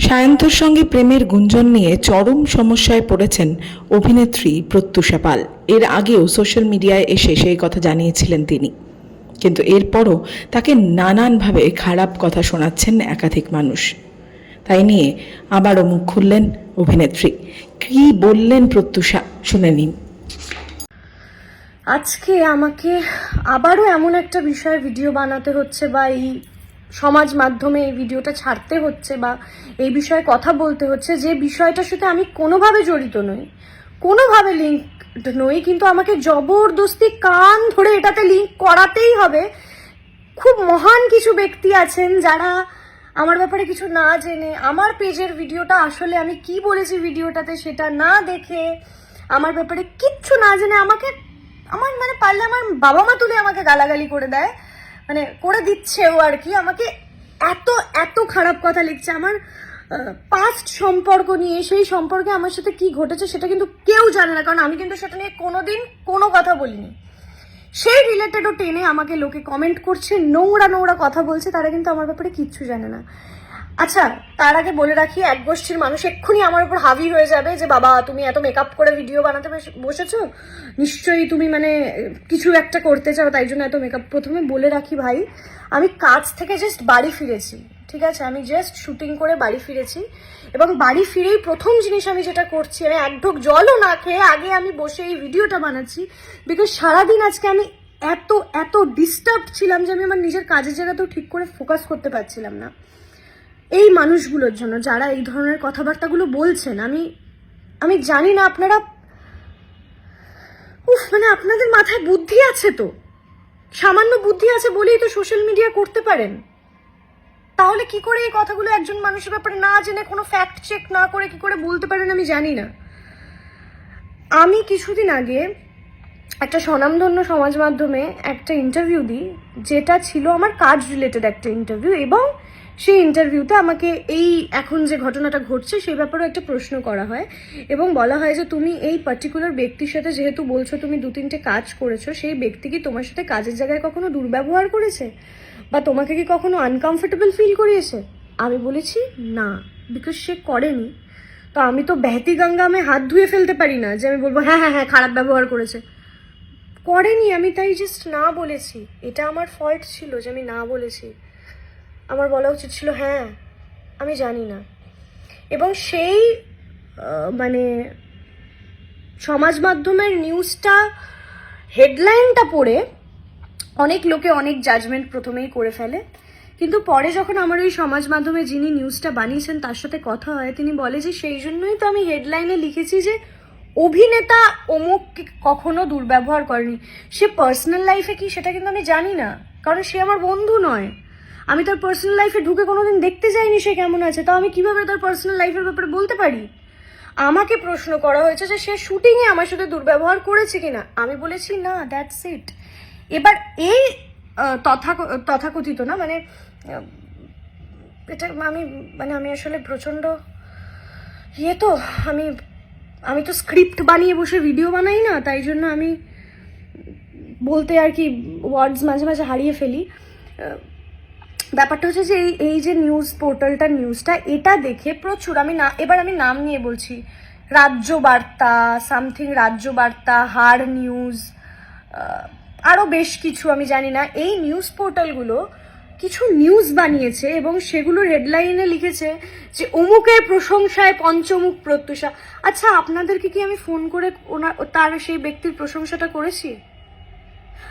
সায়ন্তর সঙ্গে প্রেমের গুঞ্জন নিয়ে চরম সমস্যায় পড়েছেন অভিনেত্রী প্রত্যুষা পাল। এর আগেও সোশ্যাল মিডিয়ায় এসে সেই কথা জানিয়েছিলেন তিনি। কিন্তু এরপরও তাকে নানানভাবে খারাপ কথা শোনাচ্ছেন একাধিক মানুষ। তাই নিয়ে আবারও মুখ খুললেন অভিনেত্রী। কী বললেন প্রত্যুষা? শুনে নিন। আজকে আমাকে আবারও এমন একটা বিষয়ে ভিডিও বানাতে হচ্ছে বা এই সমাজ মাধ্যমে এই ভিডিওটা ছাড়তে হচ্ছে বা এই বিষয়ে কথা বলতে হচ্ছে, যে বিষয়টার সাথে আমি কোনোভাবে জড়িত নই। কোনোভাবে লিঙ্ক নই, কিন্তু আমাকে জবরদস্তি কান ধরে এটাতে লিঙ্ক করাতেই হবে। খুব মহান কিছু ব্যক্তি আছেন যারা আমার ব্যাপারে কিছু না জেনে আমার পেজের ভিডিওটা আসলে আমি কি বলেছি ভিডিওটাতে সেটা না দেখে আমার ব্যাপারে কিচ্ছু না জেনে আমাকে, আমার মানে পারলে আমার বাবা মা তুলে আমাকে গালাগালি করে দেয়। মানে করে দিচ্ছেও আর কি। আমাকে এত এত খারাপ কথা লিখছে। আমার পাস্ট সম্পর্ক নিয়ে, সেই সম্পর্কে আমার সাথে কি ঘটেছে সেটা কিন্তু কেউ জানে না। কারণ আমি কিন্তু সেটা নিয়ে কোনোদিন কোনো কথা বলিনি। সেই রিলেটেডও টেনে আমাকে লোকে কমেন্ট করছে, নোংরা নোংরা কথা বলছে। তারা কিন্তু আমার ব্যাপারে কিচ্ছু জানে না। আচ্ছা তার আগে বলে রাখি, এক গোষ্ঠীর মানুষ এক্ষুনি আমার উপর হাবি হয়ে যাবে যে, বাবা, তুমি এত মেকআপ করে ভিডিও বানাতে বসে- বসেছো? নিশ্চয়ই তুমি মানে কিছু একটা করতে চাও, তাই জন্য এত মেকআপ প্রথমে বলে রাখি ভাই, আমি কাজ থেকে জাস্ট বাড়ি ফিরেছি, ঠিক আছে? আমি জাস্ট শুটিং করে বাড়ি ফিরেছি এবং বাড়ি ফিরেই প্রথম জিনিস আমি যেটা করছি, আমি এক ঢোক জলও না খেয়ে আগে আমি বসে এই ভিডিওটা বানাচ্ছি বিকজ সারাদিন আজকে আমি এত এত ডিস্টার্ব ছিলাম যে, আমি আমার নিজের কাজের জায়গাতেও ঠিক করে ফোকাস করতে পারছিলাম না। এই মানুষগুলোর জন্য যারা এই ধরনের কথাবার্তাগুলো বলছেন, আমি আমি জানি না আপনারা, উফ মানে আপনাদের মাথায় বুদ্ধি আছে তো। সামান্য বুদ্ধি আছে বলেই তো সোশ্যাল মিডিয়া করতে পারেন। তাহলে কি করে এই কথাগুলো একজন মানুষের ব্যাপারে না জেনে কোনো ফ্যাক্ট চেক না করে কি করে বলতে পারেন আমি জানি না। আমি কিছুদিন আগে একটা স্বনামধন্য সমাজ মাধ্যমে একটা ইন্টারভিউ দিই, যেটা ছিল আমার কাজ রিলেটেড একটা ইন্টারভিউ এবং সেই ইন্টারভিউতে আমাকে এই এখন যে ঘটনাটা ঘটছে, সেই ব্যাপারেও একটা প্রশ্ন করা হয় এবং বলা হয় যে তুমি এই পার্টিকুলার ব্যক্তির সাথে যেহেতু বলছো তুমি দু তিনটে কাজ করেছ, সেই ব্যক্তি কি তোমার সাথে কাজের জায়গায় কখনো দুর্ব্যবহার করেছে? বা তোমাকে কি কখনো আনকমফোর্টেবল ফিল করিয়েছে? আমি বলেছি না বিকজ সে করেনি। তো আমি তো ব্যাহতি গঙ্গা গঙ্গামে হাত ধুয়ে ফেলতে পারি না যে আমি বলব হ্যাঁ হ্যাঁ হ্যাঁ খারাপ ব্যবহার করেছে। করেনি, আমি তাই জাস্ট না বলেছি। এটা আমার ফল্ট ছিল যে আমি না বলেছি। আমার বলা উচিত ছিল হ্যাঁ আমি জানি না। এবং সেই মানে সমাজ মাধ্যমের নিউজটা হেডলাইনটা পড়ে অনেক লোকে অনেক জাজমেন্ট প্রথমেই করে ফেলে। কিন্তু পরে যখন আমার ওই সমাজ মাধ্যমে যিনি নিউজটা বানিয়েছেন, তার সাথে কথা হয়, তিনি বলে যে, সেই জন্যই তো আমি হেডলাইনে লিখেছি যে, অভিনেতা অমুক কখনো দুর্ব্যবহার করেনি। সে পার্সোনাল লাইফে কি সেটা কিন্তু আমি জানি না। কারণ সে আমার বন্ধু নয়। আমি তার পার্সোনাল লাইফে ঢুকে কোনোদিন দেখতে যাইনি সে কেমন আছে। তো আমি কীভাবে তার পার্সোনাল লাইফের ব্যাপারে বলতে পারি? আমাকে প্রশ্ন করা হয়েছে যে সে শুটিংয়ে আমার সাথে দুর্ব্যবহার করেছে কিনা। আমি বলেছি, না দ্যাটস ইট এবার এই তথা, তথাকথিত না মানে এটা আমি মানে আমি আসলে প্রচণ্ড ইয়ে তো, আমি আমি তো স্ক্রিপ্ট বানিয়ে বসে ভিডিও বানাই না, তাই জন্য আমি বলতে আর কি ওয়ার্ডস মাঝে মাঝে হারিয়ে ফেলি। ব্যাপারটা হচ্ছে যে এই এই যে নিউজ পোর্টালটা নিউজটা এটা দেখে প্রচুর, আমি না, এবার আমি নাম নিয়ে বলছি। রাজ্য বার্তা সামথিং রাজ্য বার্তা হার নিউজ আরও বেশ কিছু, আমি জানি না। এই নিউজ পোর্টালগুলো কিছু নিউজ বানিয়েছে এবং সেগুলো হেডলাইনে লিখেছে যে অমুকের প্রশংসায় পঞ্চমুখ প্রত্যুষা। আচ্ছা আপনাদেরকে কি আমি ফোন করে ওনার, তার সেই ব্যক্তির প্রশংসাটা করেছি?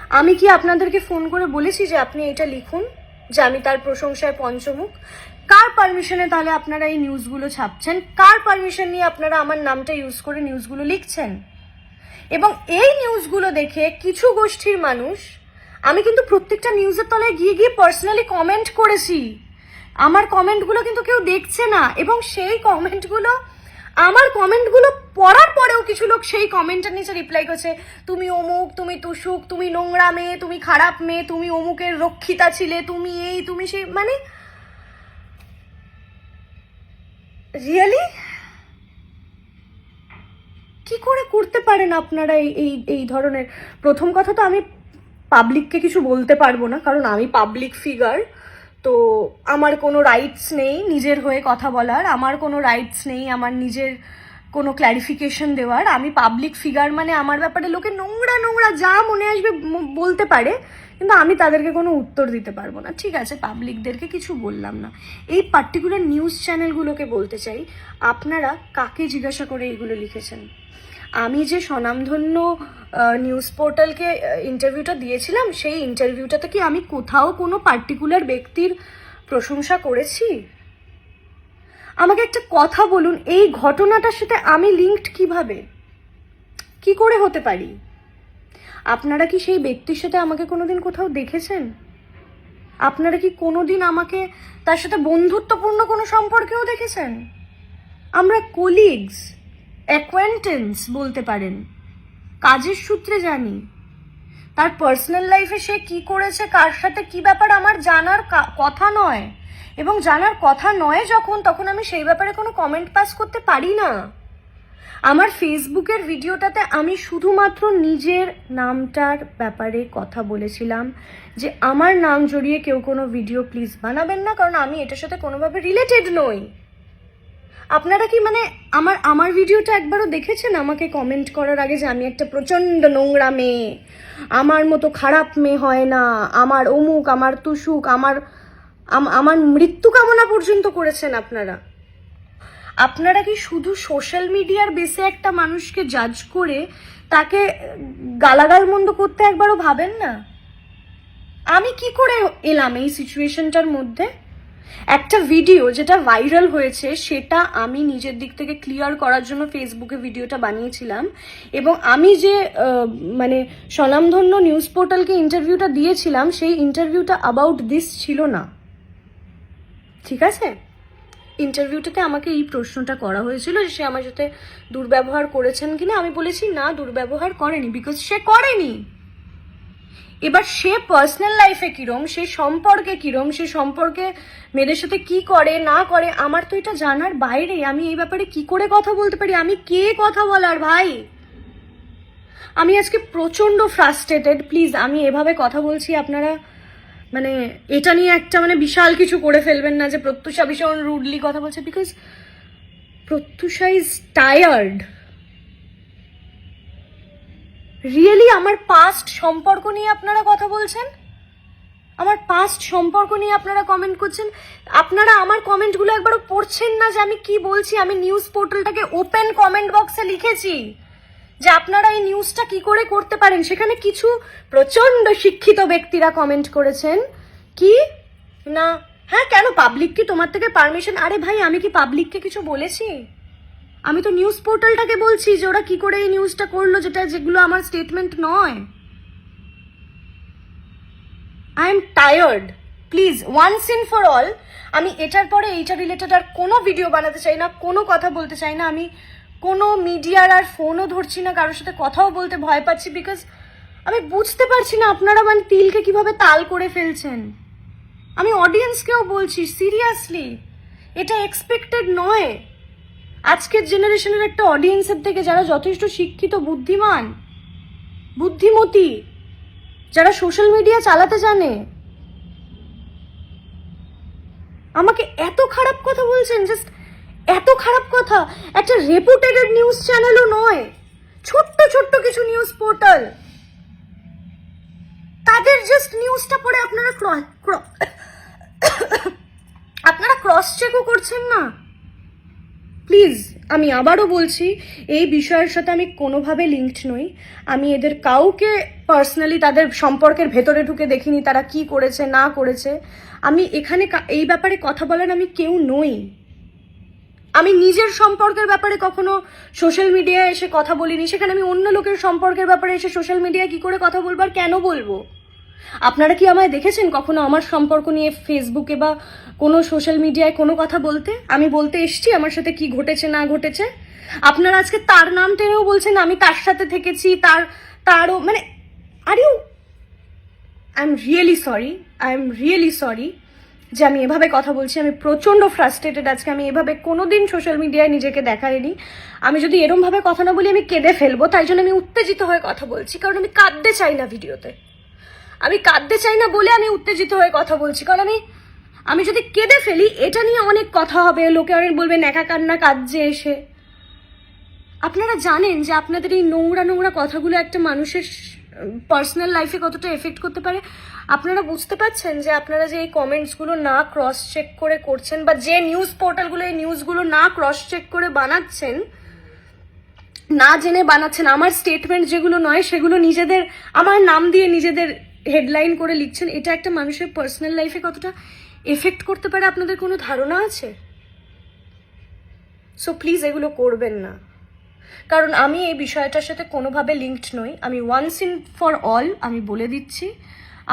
আমি কি আপনাদেরকে ফোন করে বলেছি যে আপনি এটা লিখুন? যে আমি তার প্রশংসায় পঞ্চমুখ। কার পারমিশনে তাহলে আপনারা এই নিউজগুলো ছাপছেন? কার পারমিশন নিয়ে আপনারা আমার নামটা ইউজ করে নিউজগুলো লিখছেন? এবং এই নিউজগুলো দেখে কিছু গোষ্ঠীর মানুষ, আমি কিন্তু প্রত্যেকটা নিউজের তলায় গিয়ে গিয়ে পার্সোনালি কমেন্ট করেছি। আমার কমেন্টগুলো কিন্তু কেউ দেখছে না। এবং সেই কমেন্টগুলো আমার কমেন্টগুলো পড়ার পরেও কিছু লোক সেই কমেন্টের নিচে রিপ্লাই করছে, তুমি অমুক, তুমি তুসুক তুমি নোংরা মেয়ে, তুমি খারাপ মেয়ে, তুমি অমুকের রক্ষিতা ছিলে, তুমি এই, তুমি সেই মানে রিয়েলি কি করে করতে পারেন আপনারা এই এই ধরনের? প্রথম কথা তো আমি পাবলিককে কিছু বলতে পারব না, কারণ আমি পাবলিক ফিগার তো আমার কোনো রাইটস নেই নিজের হয়ে কথা বলার, আমার কোনো রাইটস নেই আমার নিজের কোনো ক্ল্যারিফিকেশন দেওয়ার। আমি পাবলিক ফিগার মানে আমার ব্যাপারে লোকে নোংরা নোংরা যা মনে আসবে বলতে পারে, কিন্তু আমি তাদেরকে কোনো উত্তর দিতে পারব না। ঠিক আছে পাবলিকদেরকে কিছু বললাম না। এই পার্টিকুলার নিউজ চ্যানেলগুলোকে বলতে চাই, আপনারা কাকে জিজ্ঞাসা করে এগুলো লিখেছেন? আমি যে স্বনামধন্য নিউজ পোর্টালকে ইন্টারভিউটা দিয়েছিলাম। সেই ইন্টারভিউটাতে কি আমি কোথাও কোনো পার্টিকুলার ব্যক্তির প্রশংসা করেছি? আমাকে একটা কথা বলুন, এই ঘটনাটার সাথে আমি লিঙ্কড কীভাবে? কি করে হতে পারি? আপনারা কি সেই ব্যক্তির সাথে আমাকে কোনোদিন কোথাও দেখেছেন? আপনারা কি কোনোদিন আমাকে তার সাথে বন্ধুত্বপূর্ণ কোনো সম্পর্কেও দেখেছেন? আমরা কলিগস অ্যাকোয়েন্টেন্স বলতে পারেন। কাজের সূত্রে জানি। তার পার্সোনাল লাইফে সে কি করেছে, কার সাথে কি ব্যাপার, আমার জানার কথা নয়। এবং জানার কথা নয় যখন, তখন আমি সেই ব্যাপারে কোনো কমেন্ট পাস করতে পারি না। আমার ফেসবুকের ভিডিওটাতে আমি শুধুমাত্র নিজের নামটার ব্যাপারে কথা বলেছিলাম, যে আমার নাম জড়িয়ে কেউ কোনো ভিডিও প্লিজ বানাবেন না, কারণ আমি এটার সাথে কোনোভাবে রিলেটেড নই। আপনারা কি মানে আমার আমার ভিডিওটা একবারও দেখেছেন? আমাকে কমেন্ট করার আগে যে আমি একটা প্রচণ্ড নোংরা মেয়ে। আমার মতো খারাপ মেয়ে হয় না। আমার অমুক, আমার তুসুক, আমার আমার মৃত্যু কামনা পর্যন্ত করেছেন আপনারা। আপনারা কি শুধু সোশ্যাল মিডিয়ার বেসে একটা মানুষকে জাজ করে তাকে গালাগাল মন্দ করতে একবারও ভাবেন না? আমি কি করে এলাম এই সিচুয়েশনটার মধ্যে? একটা ভিডিও যেটা ভাইরাল হয়েছে, সেটা আমি নিজের দিক থেকে ক্লিয়ার করার জন্য ফেসবুকে ভিডিওটা বানিয়েছিলাম। এবং আমি যে মানে স্বনামধন্য নিউজ পোর্টালকে ইন্টারভিউটা দিয়েছিলাম, সেই ইন্টারভিউটা অ্যাবাউট দিস ছিল না। ঠিক আছে? ইন্টারভিউটাতে আমাকে এই প্রশ্নটা করা হয়েছিল যে সে আমার সাথে দুর্ব্যবহার করেছেন কিনা। আমি বলেছি, না, দুর্ব্যবহার করেনি বিকজ সে করেনি। এবার সে পার্সোনাল লাইফে কিরম, সে সম্পর্কে কিরম, সে সম্পর্কে মেয়েদের সাথে কি করে, না করে, আমার তো এটা জানার বাইরে। আমি এই ব্যাপারে কি করে কথা বলতে পারি? আমি কে কথা বলার ভাই? আমি আজকে প্রচণ্ড ফ্রাস্ট্রেটেড প্লিজ আমি এভাবে কথা বলছি, আপনারা মানে এটা নিয়ে একটা মানে বিশাল কিছু করে ফেলবেন না যে প্রত্যুষা ভীষণ রুডলি কথা বলছে because Pratyusha is tired really আমার পাস্ট সম্পর্ক নিয়ে আপনারা কথা বলছেন? আমার পাস্ট সম্পর্ক নিয়ে আপনারা কমেন্ট করছেন? আপনারা আমার কমেন্টগুলো একবারও পড়ছেন না যে আমি কি বলছি? আমি নিউজ পোর্টালটাকে ওপেন কমেন্ট বক্সে লিখেছি যে আপনারা এই নিউজটা কি করে করতে পারেন? সেখানে কিছু প্রচণ্ড শিক্ষিত ব্যক্তিরা কমেন্ট করেছেন। কি? না। হ্যাঁ কেন? পাবলিক কি তোমার থেকে পারমিশন আরে ভাই, আমি কি পাবলিককে কিছু বলেছি? আমি তো নিউজ পোর্টালটাকে বলছি যে ওরা কি করে এই নিউজটা করল যেটা, যেগুলো আমার স্টেটমেন্ট নয়। I am tired please once in for all আমি এটার পরে এইটা রিলেটেড আর কোনো ভিডিও বানাতে চাই না, কোনো কথা বলতে চাই না। আমি কোনো মিডিয়ার আর ফোনও ধরছি না, কারোর সাথে কথাও বলতে ভয় পাচ্ছি বিকজ আমি বুঝতে পারছি না আপনারা মানে তিলকে কীভাবে তাল করে ফেলছেন। আমি অডিয়েন্সকেও বলছি সিরিয়াসলি এটা এক্সপেক্টেড নয়। আজকের জেনারেশনের একটা অডিয়েন্সের থেকে যারা যথেষ্ট শিক্ষিত, বুদ্ধিমান, বুদ্ধিমতী, যারা সোশ্যাল মিডিয়া চালাতে জানে, আমাকে এত খারাপ কথা বলছেন জাস্ট এত খারাপ কথা। একটা রেপুটেটেড নিউজ চ্যানেলও নয়, ছোট্ট ছোট্ট কিছু নিউজ পোর্টাল তাদের জাস্ট নিউজটা পড়ে আপনারা আপনারা ক্রস চেকও করছেন না? প্লিজ আমি আবারও বলছি, এই বিষয়ের সাথে আমি কোনোভাবে লিঙ্কড নই। আমি এদের কাউকে পার্সোনালি তাদের সম্পর্কের ভেতরে ঢুকে দেখিনি, তারা কি করেছে, না করেছে। আমি এখানে এই ব্যাপারে কথা বলার আমি কেউ নই। আমি নিজের সম্পর্কের ব্যাপারে কখনো সোশ্যাল মিডিয়ায় এসে কথা বলিনি, সেখানে আমি অন্য লোকের সম্পর্কের ব্যাপারে এসে সোশ্যাল মিডিয়ায় কি করে কথা বলব আর কেন বলব? আপনারা কি আমায় দেখেছেন কখনো আমার সম্পর্ক নিয়ে ফেসবুকে বা কোনো সোশ্যাল মিডিয়ায় কোনো কথা বলতে? আমি বলতে এসছি আমার সাথে কি ঘটেছে, না ঘটেছে। আপনারা আজকে তার নাম টেনেও বলছেন, আমি তার সাথে থেকেছি, তার, তারও মানে are you I am really sorry I am really sorry যে আমি এভাবে কথা বলছি। আমি প্রচণ্ড ফ্রাস্ট্রেটেড আজকে। আমি এভাবে কোনো দিন সোশ্যাল মিডিয়ায় নিজেকে দেখাইনি। আমি যদি এরমভাবে কথা না বলি, আমি কেঁদে ফেলব। তাই জন্য আমি উত্তেজিত হয়ে কথা বলছি, কারণ আমি কাঁদতে চাই না ভিডিওতে। আমি কাঁদতে চাই না বলে আমি উত্তেজিত হয়ে কথা বলছি, কারণ আমি আমি যদি কেঁদে ফেলি, এটা নিয়ে অনেক কথা হবে। লোকে অনেক বলবে, ন্যাকা কান্না কাঁদছে এসে। আপনারা জানেন যে আপনাদের এই নোংরা নোংরা কথাগুলো একটা মানুষের পার্সোনাল লাইফে কতটা এফেক্ট করতে পারে? আপনারা বুঝতে পারছেন যে আপনারা যে এই কমেন্টসগুলো না ক্রস চেক করে করছেন বা যে নিউজ পোর্টালগুলো এই নিউজগুলো না ক্রস চেক করে বানাচ্ছেন, না জেনে বানাচ্ছেন, আমার স্টেটমেন্ট যেগুলো নয়, সেগুলো নিজেদের, আমার নাম দিয়ে নিজেদের হেডলাইন করে লিখছেন, এটা একটা মানুষের পার্সোনাল লাইফে কতটা এফেক্ট করতে পারে আপনাদের কোনো ধারণা আছে? সো প্লিজ এগুলো করবেন না। কারণ আমি এই বিষয়টার সাথে কোনোভাবে লিঙ্কড নই। আমি ওয়ান্স ইন ফর অল আমি বলে দিচ্ছি,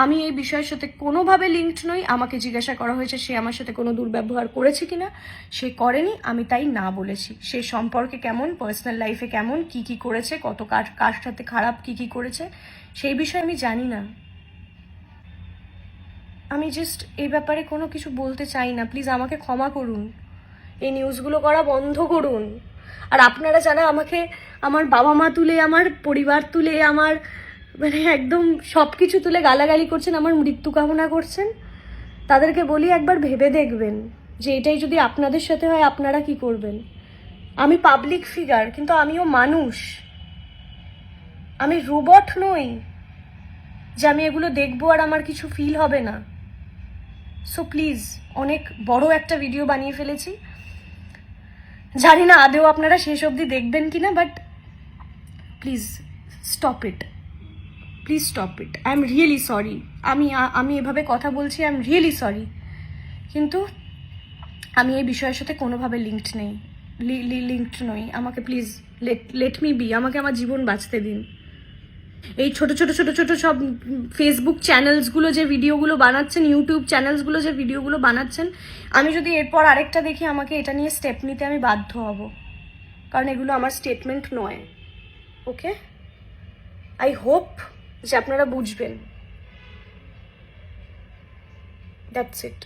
আমি এই বিষয়ের সাথে কোনোভাবে লিঙ্কড নই। আমাকে জিজ্ঞাসা করা হয়েছে, সে আমার সাথে কোনো দুর্ব্যবহার করেছে কিনা? সে করেনি, আমি তাই না বলেছি। সে সম্পর্কে কেমন পার্সোনাল লাইফে কেমন, কি কি করেছে, কত কার কার সাথে খারাপ, কি কি করেছে, সেই বিষয়ে আমি জানি না। আমি জাস্ট এই ব্যাপারে কোনো কিছু বলতে চাই না। প্লিজ আমাকে ক্ষমা করুন। এই নিউজগুলো করা বন্ধ করুন। আর আপনারা যারা আমাকে, আমার বাবা মা তুলে, আমার পরিবার তুলে, আমার মানে একদম সব কিছু তুলে গালাগালি করছেন, আমার মৃত্যু কামনা করছেন, তাদেরকে বলি একবার ভেবে দেখবেন যে এটাই যদি আপনাদের সাথে হয়, আপনারা কি করবেন? আমি পাবলিক ফিগার কিন্তু আমিও মানুষ। আমি রোবট নই যে আমি এগুলো দেখব আর আমার কিছু ফিল হবে না। সো প্লিজ অনেক বড় একটা ভিডিও বানিয়ে ফেলেছি। জানি না আদেও আপনারা শেষ অবধি দেখবেন কি না but please stop it please stop it I am really sorry আমি আমি এভাবে কথা বলছি আই এম রিয়েলি সরি কিন্তু আমি এই বিষয়ের সাথে কোনোভাবে লিঙ্কড নেই। লিঙ্কড নই। আমাকে please let let me be আমাকে আমার জীবন বাঁচতে দিন। এই ছোট ছোট ছোট ছোট সব ফেসবুক চ্যানেলসগুলো যে ভিডিওগুলো বানাচ্ছেন ইউটিউব চ্যানেলসগুলো যে ভিডিওগুলো বানাচ্ছেন, আমি যদি এরপর আরেকটা দেখি, আমাকে এটা নিয়ে স্টেপ নিতে আমি বাধ্য হব। কারণ এগুলো আমার স্টেটমেন্ট নয়। ওকে আই হোপ যে আপনারা বুঝবেন। That's it